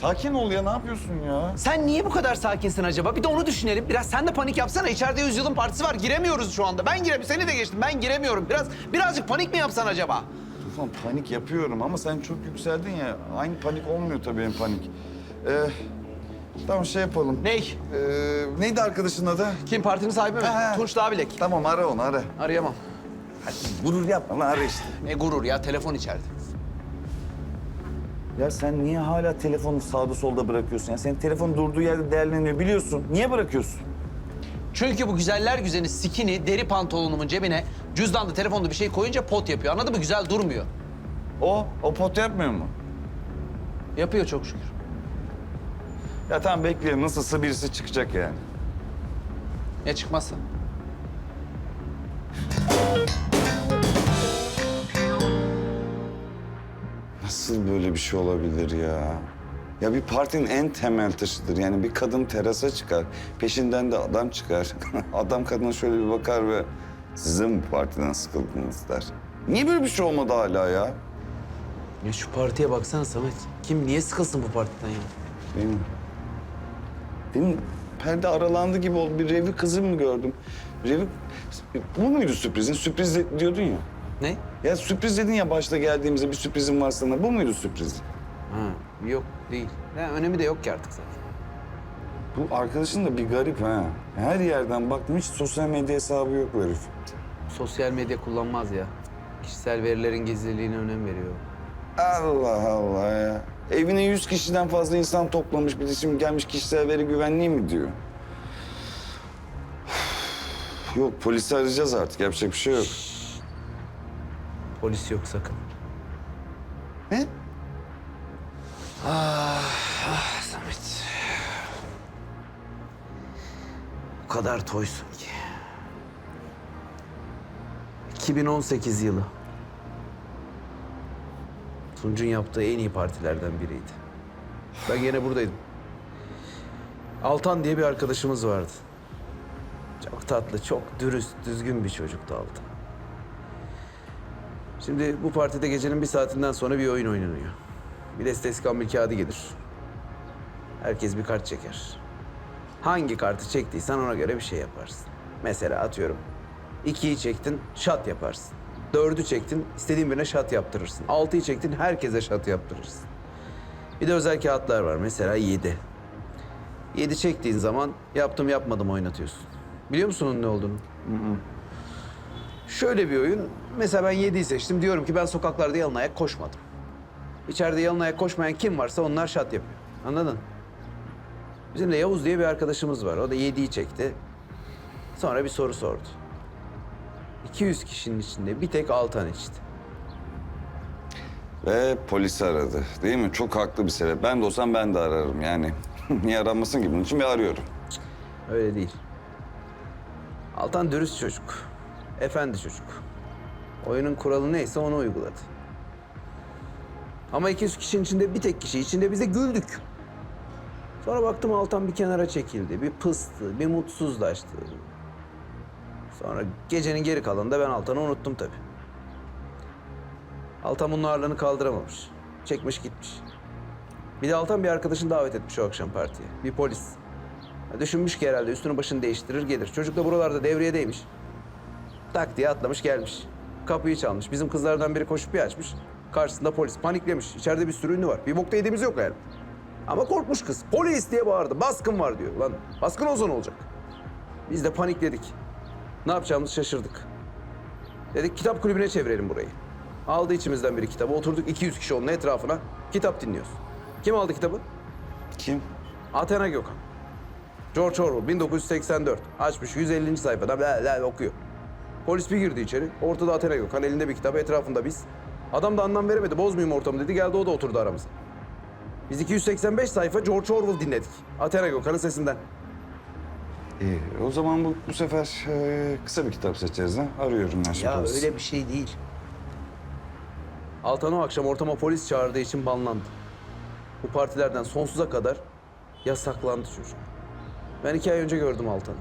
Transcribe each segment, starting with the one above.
Sakin ol ya ne yapıyorsun ya? Sen niye bu kadar sakinsin acaba? Bir de onu düşünelim. Biraz sen de panik yapsana. İçeride yüzyılın partisi var. Giremiyoruz şu anda. Ben giremiyorum. Seni de geçtim. Ben giremiyorum. Biraz birazcık panik mi yapsan acaba? Tufan panik yapıyorum ama sen çok yükseldin ya. Aynı panik olmuyor tabii benim panik. Ee, tamam şey yapalım. Ney? Ee, neydi arkadaşın adı? Kim partinin sahibi mi? Ha. Tunç Dağbilek. Tamam ara onu ara. Arayamam. Hadi gurur yapma lan ara işte. Ne gurur ya. Telefon içeride. Ya sen niye hala telefonu sağda solda bırakıyorsun? Ya senin telefon durduğu yerde değerleniyor biliyorsun. Niye bırakıyorsun? Çünkü bu güzeller güzeli sikini deri pantolonumun cebine cüzdanda telefonda bir şey koyunca pot yapıyor. Anladın mı? Güzel durmuyor. O, o pot yapmıyor mu? Yapıyor çok şükür. Ya tamam bekleyelim. Nasılsa birisi çıkacak yani. Ya çıkmazsa? Nasıl böyle bir şey olabilir ya? Ya bir partinin en temel taşıdır. Yani bir kadın terasa çıkar. Peşinden de adam çıkar. adam kadına şöyle bir bakar ve size mi bu partiden sıkıldınız der. Niye böyle bir şey olmadı hala ya? Ya şu partiye baksana Samet. Kim niye sıkılsın bu partiden ya? Değil mi? Değil mi? Perde aralandı gibi oldu. Bir revi kızı mı gördüm? Revi... Bu muydu sürprizin? Sürpriz diyordun ya. Ne? Ya sürpriz dedin ya başta geldiğimizde bir sürprizim var sana. Bu muydu sürpriz? Ha, yok değil. Ya, önemi de yok ki artık zaten. Bu arkadaşın da bir garip ha. Her yerden baktım hiç sosyal medya hesabı yok bu herif. Sosyal medya kullanmaz ya. Kişisel verilerin gizliliğine önem veriyor. Allah Allah ya. Evine yüz kişiden fazla insan toplamış bir şimdi gelmiş kişisel veri güvenliği mi diyor. Yok polisi arayacağız artık yapacak bir şey yok. Polis yok sakın. Ne? Ah Samet. O kadar toysun ki. 2018 yılı. Tunç'un yaptığı en iyi partilerden biriydi. Ben gene buradaydım. Altan diye bir arkadaşımız vardı. Çok tatlı, çok dürüst, düzgün bir çocuktu Altan. Şimdi bu partide gecenin bir saatinden sonra bir oyun oynanıyor. Bir deste iskambil kağıdı gelir. Herkes bir kart çeker. Hangi kartı çektiysen ona göre bir şey yaparsın. Mesela atıyorum. ikiyi çektin, şat yaparsın. Dördü çektin, istediğin birine şat yaptırırsın. Altıyı çektin, herkese şat yaptırırsın. Bir de özel kağıtlar var. Mesela yedi. Yedi çektiğin zaman yaptım yapmadım oynatıyorsun. Biliyor musun onun ne olduğunu? Şöyle bir oyun. Mesela ben 7'yi seçtim. Diyorum ki ben sokaklarda yalın ayak koşmadım. İçeride yalın ayak koşmayan kim varsa onlar şat yapıyor. Anladın? Bizim de Yavuz diye bir arkadaşımız var. O da 7'yi çekti. Sonra bir soru sordu. 200 kişinin içinde bir tek Altan içti. Ve polisi aradı değil mi? Çok haklı bir sebep. Ben de olsam ben de ararım yani. Niye aranmasın ki bunun için bir arıyorum. Öyle değil. Altan dürüst çocuk. Efendi çocuk. Oyunun kuralı neyse onu uyguladı. Ama 200 kişinin içinde bir tek kişi içinde bize güldük. Sonra baktım Altan bir kenara çekildi. Bir pıstı, bir mutsuzlaştı. Sonra gecenin geri kalanında ben Altan'ı unuttum tabii. Altan bunun ağırlığını kaldıramamış. Çekmiş gitmiş. Bir de Altan bir arkadaşını davet etmiş o akşam partiye. Bir polis. Ya Düşünmüş ki herhalde üstünü başını değiştirir gelir. Çocuk da buralarda devriyedeymiş. Tak diye atlamış gelmiş. Kapıyı çalmış. Bizim kızlardan biri koşup bir açmış. Karşısında polis paniklemiş. İçeride bir sürü ünlü var. Bir bokta yediğimiz yok yani. Ama korkmuş kız. Polis diye bağırdı. Baskın var diyor. Lan baskın olsa ne olacak? Biz de panikledik. Ne yapacağımızı şaşırdık. Dedik kitap kulübüne çevirelim burayı. Aldı içimizden biri kitabı. Oturduk 200 kişi onun etrafına. Kitap dinliyoruz. Kim aldı kitabı? Kim? Athena Gökhan. George Orwell 1984. Açmış 150. sayfada bla bla okuyor. Polis bir girdi içeri. Ortada Athena Gökhan elinde bir kitap etrafında biz. Adam da anlam veremedi. Bozmayayım ortamı dedi. Geldi o da oturdu aramıza. Biz 285 sayfa George Orwell dinledik. Athena Gökhan'ın sesinden. İyi. O zaman bu, bu sefer e, kısa bir kitap seçeriz ha. Arıyorum ben şimdi Ya polisi. öyle bir şey değil. Altan o akşam ortama polis çağırdığı için banlandı. Bu partilerden sonsuza kadar yasaklandı çocuk. Ben iki ay önce gördüm Altan'ı.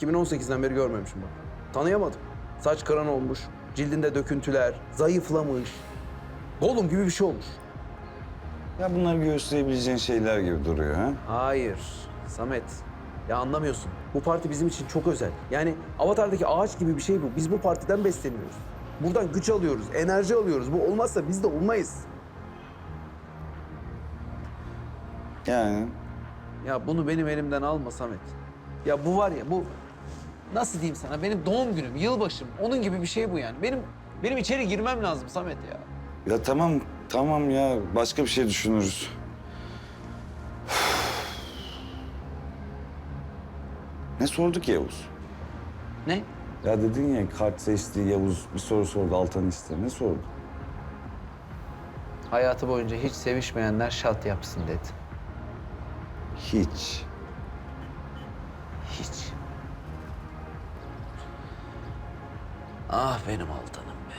2018'den beri görmemişim bak. Tanıyamadım. Saç kıran olmuş, cildinde döküntüler, zayıflamış. Gollum gibi bir şey olmuş. Ya bunlar gösterebileceğin şeyler gibi duruyor ha? Hayır Samet. Ya anlamıyorsun. Bu parti bizim için çok özel. Yani Avatar'daki ağaç gibi bir şey bu. Biz bu partiden besleniyoruz. Buradan güç alıyoruz, enerji alıyoruz. Bu olmazsa biz de olmayız. Yani Ya bunu benim elimden alma Samet. Ya bu var ya bu nasıl diyeyim sana benim doğum günüm, yılbaşım onun gibi bir şey bu yani. Benim benim içeri girmem lazım Samet ya. ya tamam tamam ya başka bir şey düşünürüz. ne sorduk Yavuz? Ne? Ya dedin ya kart seçti Yavuz bir soru sordu Altan işte. Ne sordu? Hayatı boyunca hiç sevişmeyenler şat yapsın dedi. Hiç. Ah benim Altan'ım be.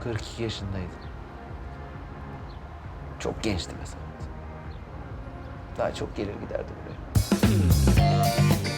Kırk iki yaşındaydı. Çok gençti mesela. Daha çok gelir giderdi buraya.